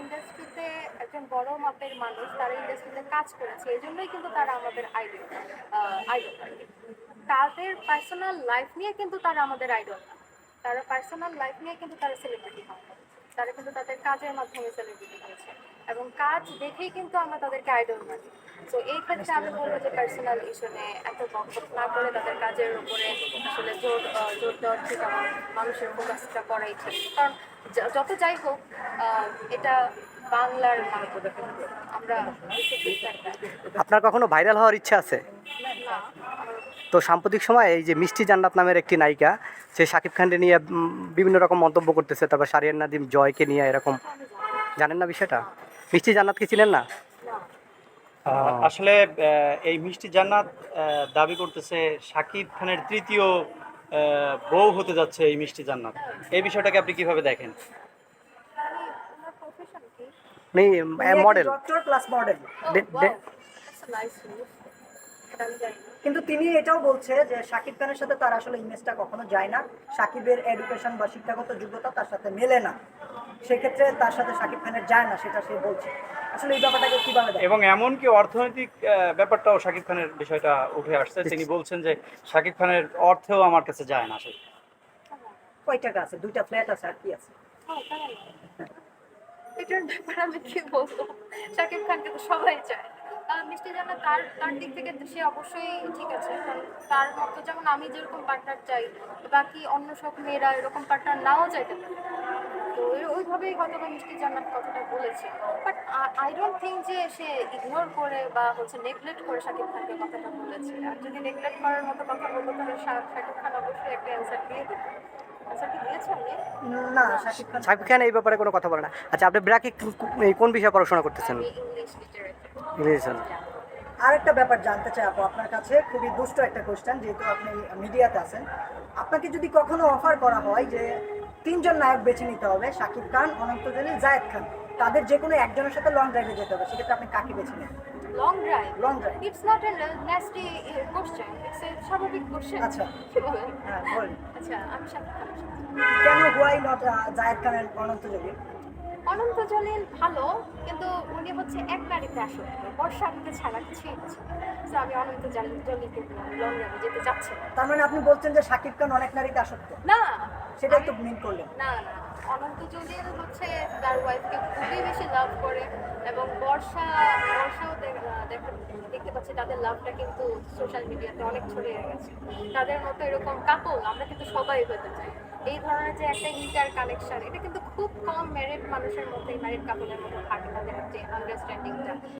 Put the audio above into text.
ইন্ডাস্ট্রিতে একজন বড় মাপের মানুষ, তারা ইন্ডাস্ট্রিতে কাজ করেছে, এই জন্যই কিন্তু তারা আমাদের আইডল আইডল তাদের পার্সোনাল লাইফ নিয়ে কিন্তু তারা আমাদের আইডল তারা পার্সোনাল লাইফ নিয়ে কিন্তু তারা সেলিব্রিটি হয়। তারা কিন্তু তাদের কাজের মাধ্যমে সেলিব্রিটি হয়েছে। এবং কাজ দেখেই কিন্তু আমরা তাদেরকে আইডল মানি। তো এই ক্ষেত্রে আমি বলব যে পার্সোনাল ইস্যু নিয়ে এত বকবক না করে তাদের কাজের উপরে আসলে জোর জোর দেওয়ার ঠিক আমার মানুষের ফোকাসটা করাই ঠিক। কারণ যত যাই হোক এটা বাংলার আমরা। আপনার কখনো ভাইরাল হওয়ার ইচ্ছা আছে? তো সাম্প্রতিক সময় এই যে মিষ্টি জান্নাত নামের একটি নায়িকা সে শাকিব খানকে নিয়ে বিভিন্ন রকম মন্তব্য করতেছে। তারপর সারিয়ান নাদিম জয়কে নিয়ে এরকম। জানেন না বিষয়টা? মিষ্টি জান্নাতকে চিনেন না? না আসলে এই মিষ্টি জান্নাত দাবি করতেছে শাকিব খানের তৃতীয় বউ হতে যাচ্ছে এই মিষ্টি জান্নাত। এই বিষয়টাকে আপনি কীভাবে দেখেন? মডেল ডক্টর প্লাস মডেল কিন্তু তিনি এটাও বলছে যে শাকিব খানের সাথে তার আসলে ইমেজটা কখনো যায় না। শাকিবের এডুকেশন বা শিক্ষাগত যোগ্যতা তার সাথে মেলে না। সেক্ষেত্রে তার সাথে শাকিব খানের যায় না সেটা সে বলছে। আসলে এই ব্যাপারটাকে কীভাবে এবং এমনকি অর্থনৈতিক ব্যাপারটাও শাকিব খানের বিষয়টা উঠে আসছে। তিনি বলছেন যে শাকিব খানের অর্থেও আমার কাছে যায় না আসলে কয় টাকা আছে? দুইটা ফ্ল্যাট আছে আর কি আছে? তাই এটার ব্যাপারে আমি কি বলব? শাকিব খানকে তো সবাই চায় মিষ্টি জানা তার তার দিক থেকে সে অবশ্যই ঠিক আছে। তার মতো যেমন আমি যেরকম পার্টনার চাই বাকি অন্য সব মেয়েরা এরকম পার্টনার নাও চাইতে পারে। তো ওই- ওইভাবেই হয়তো বা মিষ্টি জান্নাত কথাটা বলেছে। বাট আই ডোন্ট থিঙ্ক যে সে ইগনোর করে বা হচ্ছে নেগলেক্ট করে শাকিব খানকে কথাটা বলেছে। আর যদি নেগলেক্ট করার মতো কথা বলতো তাহলে শাকিব খান অবশ্যই একটা অ্যান্সার দিয়ে না শাকিব খান এই ব্যাপারে কোনো কথা বলে না। আচ্ছা আপনি ব্র্যাকে কোন বিষয়ে পড়াশোনা করতেছেন? আমি ইংলিশ আরেকটা ব্যাপার জানতে চাই আপু আপনার কাছে খুবই দুষ্ট একটা কোশ্চেন যেহেতু আপনি মিডিয়াতে আছেন। আপনাকে যদি কখনো অফার করা হয় যে তিনজন নায়ক বেছে নিতে হবে শাকিব খান অনন্ত জলিল জায়েদ খান তাদের যে কোনো একজনের সাথে লং ড্রাইভে যেতে হবে সেক্ষেত্রে আপনি কাকে বেছে নেবেন? Long drive long drive it's not a nasty question it's a স্বাভাবিক কোশ্চেন আচ্ছা। কি বলেন? হ্যাঁ বলুন। আচ্ছা আমি কেন হোয়াই নট জায়েদ খানের অনন্ত জলিল? অনন্ত জলিল ভালো কিন্তু উনি হচ্ছে এক নারীতে আসক্ত। বর্ষা ঋতু ছাড়া কিছুই হচ্ছে তো আমি অনন্ত জলিল জলিলকে লং ড্রাইভে যেতে চাচ্ছি তার মানে আপনি বলছেন যে সাকিব খান অনেক নারীতে আসক্ত? না সেটাই তো মিন করলেন না না, অনন্ত জলিল হচ্ছে তার ওয়াইফকে খুবই বেশি লাভ করে এবং বর্ষা, বর্ষাও দেখতে পাচ্ছি তাদের লাভটা কিন্তু সোশ্যাল মিডিয়াতে অনেক ছড়িয়ে গেছে। তাদের মতো এরকম কাপল আমরা কিন্তু সবাই হতে চাই। এই ধরনের যে একটা ইন্টার কানেকশন এটা কিন্তু খুব কম ম্যারিড মানুষের মধ্যে ম্যারিড কাপলের মধ্যে থাকে তাদের যে আন্ডারস্ট্যান্ডিংটা